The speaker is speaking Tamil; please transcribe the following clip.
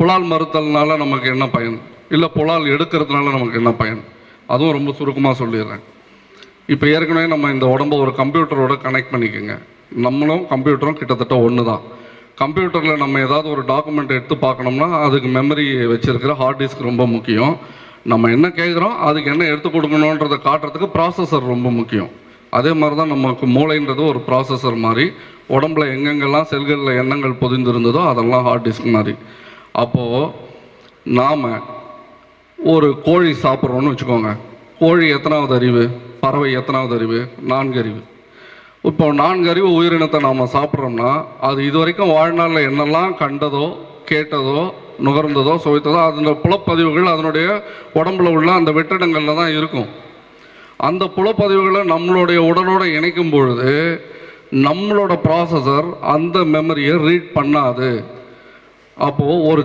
புலால் மறுத்தல்னால நமக்கு என்ன பயன்? இல்லை புலால் எடுக்கிறதுனால நமக்கு என்ன பயன்? அதுவும் ரொம்ப சுருக்கமாக சொல்லிடுறேன். இப்போ ஏற்கனவே நம்ம இந்த உடம்ப ஒரு கம்ப்யூட்டரோட கனெக்ட் பண்ணிக்கோங்க. நம்மளும் கம்ப்யூட்டரும் கிட்டத்தட்ட ஒன்று தான் கம்ப்யூட்டரில் நம்ம ஏதாவது ஒரு டாக்குமெண்ட் எடுத்து பார்க்கணும்னா அதுக்கு மெமரி வச்சுருக்கிற ஹார்ட் டிஸ்க் ரொம்ப முக்கியம். நம்ம என்ன கேட்குறோம் அதுக்கு என்ன எடுத்து கொடுக்கணுன்றதை காட்டுறதுக்கு ப்ராசஸர் ரொம்ப முக்கியம். அதே மாதிரி தான் நமக்கு மூளைன்றது ஒரு ப்ராசஸர் மாதிரி. உடம்புல எங்கெங்கெல்லாம் செல்களில் எண்ணங்கள் பொதிந்திருந்ததோ அதெல்லாம் ஹார்ட் டிஸ்க் மாதிரி. அப்போது நாம் ஒரு கோழி சாப்பிட்றோன்னு வச்சுக்கோங்க. கோழி எத்தனாவது அறிவு? பறவை எத்தனாவது அறிவு? நான்கு அறிவு. இப்போ நான்கு அறிவு உயிரினத்தை நாம் சாப்பிட்றோம்னா அது இது வரைக்கும் வாழ்நாளில் என்னெல்லாம் கண்டதோ கேட்டதோ நுகர்ந்ததோ சுவைத்ததோ அதோட புலப்பதிவுகள் அதனுடைய உடம்புல உள்ள அந்த வெற்றிடங்களில் தான் இருக்கும். அந்த புலப்பதிவுகளை நம்மளுடைய உடலோடு இணைக்கும் பொழுது நம்மளோட ப்ராசஸர் அந்த மெமரியை ரீட் பண்ணாது. அப்போது ஒரு